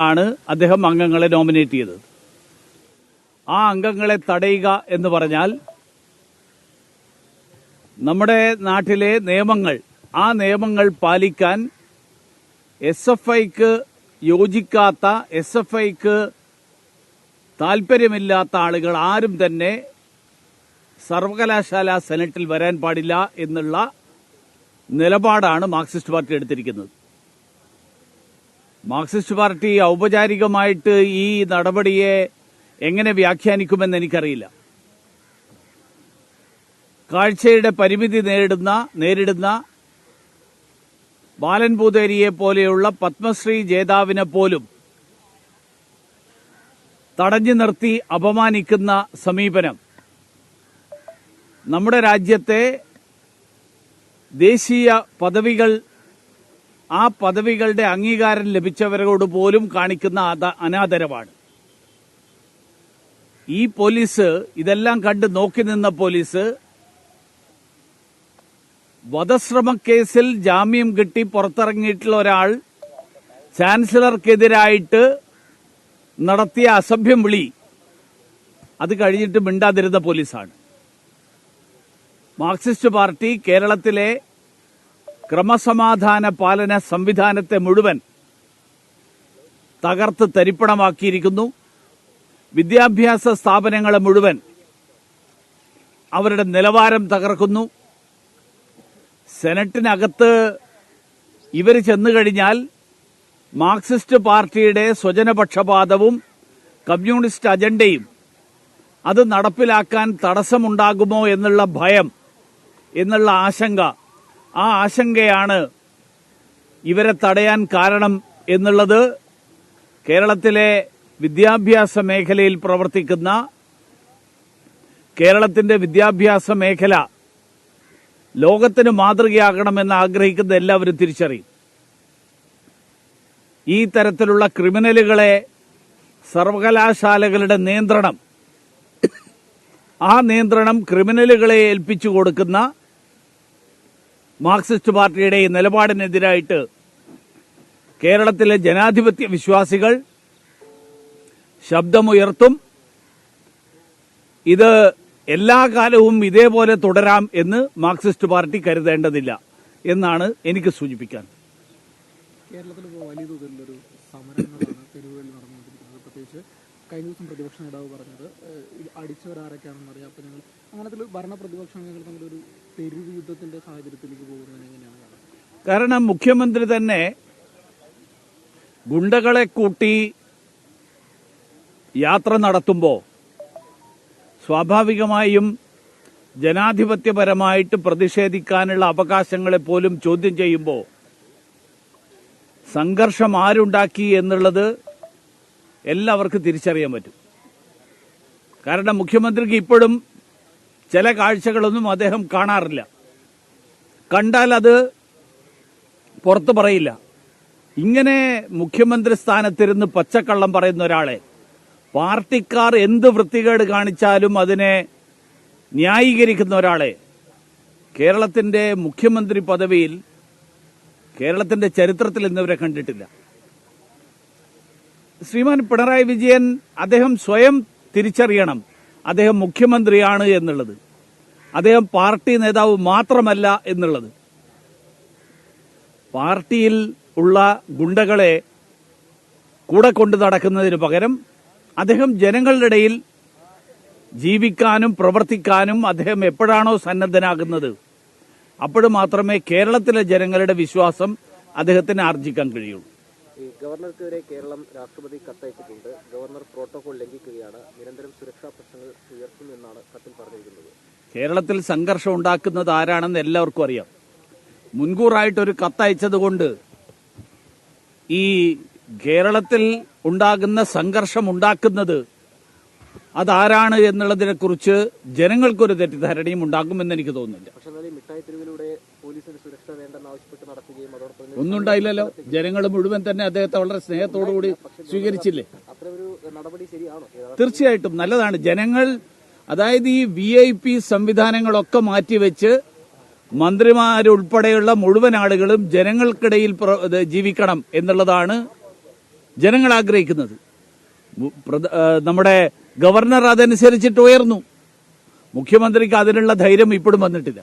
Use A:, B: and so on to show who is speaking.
A: ആണ് അദ്ദേഹം അംഗങ്ങളെ നോമിനേറ്റ് ചെയ്തത്. ആ അംഗങ്ങളെ തടയുക എന്ന് പറഞ്ഞാൽ നമ്മുടെ നാട്ടിലെ നിയമങ്ങൾ ആ നിയമങ്ങൾ പാലിക്കാൻ എസ് എഫ് ഐക്ക് യോജിക്കാത്ത എസ് എഫ് ഐക്ക് താല്പര്യമില്ലാത്ത ആളുകൾ ആരും തന്നെ സർവകലാശാല സെനറ്റിൽ വരാൻ പാടില്ല എന്നുള്ള നിലപാടാണ് മാർക്സിസ്റ്റ് പാർട്ടി എടുത്തിരിക്കുന്നത്. മാർക്സിസ്റ്റ് പാർട്ടി ഔപചാരികമായിട്ട് ഈ നടപടിയെ എങ്ങനെ വ്യാഖ്യാനിക്കുമെന്ന് എനിക്കറിയില്ല. കാഴ്ചയുടെ പരിമിതി നേരിടുന്ന നേരിടുന്ന ബാലൻ പൂതേരിയെ പോലെയുള്ള പത്മശ്രീ ജേതാവിനെ പോലും തടഞ്ഞു നിർത്തി അപമാനിക്കുന്ന സമീപനം നമ്മുടെ രാജ്യത്തെ ദേശീയ പദവികൾ ആ പദവികളുടെ അംഗീകാരം ലഭിച്ചവരോട് പോലും കാണിക്കുന്ന അനാദരവാണ്. ഈ പോലീസ് ഇതെല്ലാം കണ്ട് നോക്കി നിന്ന പോലീസ് വധശ്രമ കേസിൽ ജാമ്യം കിട്ടി പുറത്തിറങ്ങിയിട്ടുള്ള ഒരാൾ ചാൻസലർക്കെതിരായിട്ട് നടത്തിയ അസഭ്യം വിളി. അത് കഴിഞ്ഞിട്ട് മിണ്ടാതിരുന്ന പോലീസാണ്. മാർക്സിസ്റ്റ് പാർട്ടി കേരളത്തിലെ ക്രമസമാധാന പാലന സംവിധാനത്തെ മുഴുവൻ തകർത്ത് തരിപ്പണമാക്കിയിരിക്കുന്നു. വിദ്യാഭ്യാസ സ്ഥാപനങ്ങളെ മുഴുവൻ അവരുടെ നിലവാരം തകർക്കുന്നു. സെനറ്റിനകത്ത് ഇവർ ചെന്നു കഴിഞ്ഞാൽ മാർക്സിസ്റ്റ് പാർട്ടിയുടെ സ്വജനപക്ഷപാതവും കമ്മ്യൂണിസ്റ്റ് അജണ്ടയും അത് നടപ്പിലാക്കാൻ തടസ്സമുണ്ടാകുമോ എന്നുള്ള ഭയം എന്നുള്ള ആശങ്ക ആ ആശങ്കയാണ് ഇവരെ തടയാൻ കാരണം എന്നുള്ളത് കേരളത്തിലെ വിദ്യാഭ്യാസ മേഖലയിൽ പ്രവർത്തിക്കുന്ന കേരളത്തിന്റെ വിദ്യാഭ്യാസ മേഖല ലോകത്തിന് മാതൃകയാകണമെന്ന് ആഗ്രഹിക്കുന്ന എല്ലാവരും തിരിച്ചറിയും. ഈ തരത്തിലുള്ള ക്രിമിനലുകളെ സർവകലാശാലകളുടെ നിയന്ത്രണം ആ നിയന്ത്രണം ക്രിമിനലുകളെ ഏൽപ്പിച്ചു കൊടുക്കുന്ന മാർക്സിസ്റ്റ് പാർട്ടിയുടെ ഈ നിലപാടിനെതിരായിട്ട് കേരളത്തിലെ ജനാധിപത്യ വിശ്വാസികൾ ശബ്ദമുയർത്തും. ഇത് എല്ലാ കാലവും ഇതേപോലെ തുടരാം എന്ന് മാർക്സിസ്റ്റ് പാർട്ടി കരുതേണ്ടതില്ല എന്നാണ് എനിക്ക് സൂചിപ്പിക്കാൻ.
B: കേരളത്തിൽ വലിയ തോതിലുള്ളൊരു സമരങ്ങളാണ് തെരുവുകളിൽ നടന്നുകൊണ്ടിരിക്കുന്നത്. പ്രത്യേകിച്ച് കഴിഞ്ഞ ദിവസം പ്രതിപക്ഷ നേതാവ് പറഞ്ഞത് അടിച്ചവരാരൊക്കെയാണെന്ന് അറിയാം. അപ്പോൾ ഞങ്ങൾ അങ്ങനത്തിൽ ഭരണ പ്രതിപക്ഷ അംഗങ്ങൾ തമ്മിലൊരു യുദ്ധത്തിന്റെ സാഹചര്യത്തിലേക്ക് എങ്ങനെയാണ്
A: കാരണം മുഖ്യമന്ത്രി തന്നെ ഗുണ്ടകളെ കൂട്ടി യാത്ര നടത്തുമ്പോൾ സ്വാഭാവികമായും ജനാധിപത്യപരമായിട്ട് പ്രതിഷേധിക്കാനുള്ള അവകാശങ്ങളെ പോലും ചോദ്യം ചെയ്യുമ്പോൾ സംഘർഷം ആരുണ്ടാക്കി എന്നുള്ളത് എല്ലാവർക്കും തിരിച്ചറിയാൻ പറ്റും. കാരണം മുഖ്യമന്ത്രിക്ക് ഇപ്പോഴും ചില കാഴ്ചകളൊന്നും അദ്ദേഹം കാണാറില്ല. കണ്ടാൽ അത് പുറത്തു പറയില്ല. ഇങ്ങനെ മുഖ്യമന്ത്രി സ്ഥാനത്തിരുന്ന് പച്ചക്കള്ളം പറയുന്ന ഒരാളെ പാർട്ടിക്കാർ എന്ത് വൃത്തികേട് കാണിച്ചാലും അതിനെ ന്യായീകരിക്കുന്ന ഒരാളെ കേരളത്തിന്റെ മുഖ്യമന്ത്രി പദവിയിൽ കേരളത്തിന്റെ ചരിത്രത്തിൽ ഇന്നിവരെ കണ്ടിട്ടില്ല. ശ്രീമാൻ പിണറായി വിജയൻ അദ്ദേഹം സ്വയം തിരിച്ചറിയണം. അദ്ദേഹം മുഖ്യമന്ത്രിയാണ് എന്നുള്ളത്. അദ്ദേഹം പാർട്ടി നേതാവ് മാത്രമല്ല എന്നുള്ളത്. പാർട്ടിയിൽ ഉള്ള ഗുണ്ടകളെ കൂടെ കൊണ്ടു നടക്കുന്നതിന് പകരം അദ്ദേഹം ജനങ്ങളുടെ ഇടയിൽ ജീവിക്കാനും പ്രവർത്തിക്കാനും അദ്ദേഹം എപ്പോഴാണോ സന്നദ്ധനാകുന്നത് അപ്പോൾ മാത്രമേ കേരളത്തിലെ ജനങ്ങളുടെ വിശ്വാസം അദ്ദേഹത്തിന് ആർജിക്കാൻ കഴിയുള്ളൂ.
C: ഈ ഗവർണർക്കെതിരെ കേരളം രാഷ്ട്രപതി കത്തയച്ചിട്ടുണ്ട്. ഗവർണർ പ്രോട്ടോകോൾ ലംഘിക്കുകയാണ്. നിരന്തരം സുരക്ഷാ പ്രശ്നങ്ങൾ ഉയർത്തുമെന്നാണ് കത്തിൽ പറഞ്ഞിരിക്കുന്നത്.
A: കേരളത്തിൽ സംഘർഷം ഉണ്ടാക്കുന്നത് ആരാണെന്ന് എല്ലാവർക്കും അറിയാം. മുൻകൂറായിട്ടൊരു കത്തയച്ചത് കൊണ്ട് ഈ കേരളത്തിൽ ഉണ്ടാകുന്ന സംഘർഷം ഉണ്ടാക്കുന്നത് അതാരാണ് എന്നുള്ളതിനെ കുറിച്ച് ജനങ്ങൾക്കൊരു തെറ്റിദ്ധാരണയും ഉണ്ടാകുമെന്ന് എനിക്ക് തോന്നുന്നില്ല.
C: പക്ഷെ മിഠായി തെരുവിലൂടെ പോലീസിന്
A: ഒന്നും ഉണ്ടായില്ലല്ലോ. ജനങ്ങൾ മുഴുവൻ തന്നെ അദ്ദേഹത്തെ വളരെ സ്നേഹത്തോടുകൂടി സ്വീകരിച്ചില്ലേ? തീർച്ചയായിട്ടും നല്ലതാണ്. ജനങ്ങൾ അതായത് ഈ വി ഐ പി സംവിധാനങ്ങളൊക്കെ മാറ്റിവെച്ച് മന്ത്രിമാരുൾപ്പെടെയുള്ള മുഴുവൻ ആളുകളും ജനങ്ങൾക്കിടയിൽ ജീവിക്കണം എന്നുള്ളതാണ് ജനങ്ങൾ ആഗ്രഹിക്കുന്നത്. നമ്മുടെ ഗവർണർ അതനുസരിച്ചിട്ട് ഉയർന്നു. മുഖ്യമന്ത്രിക്ക് അതിനുള്ള ധൈര്യം ഇപ്പോഴും വന്നിട്ടില്ല.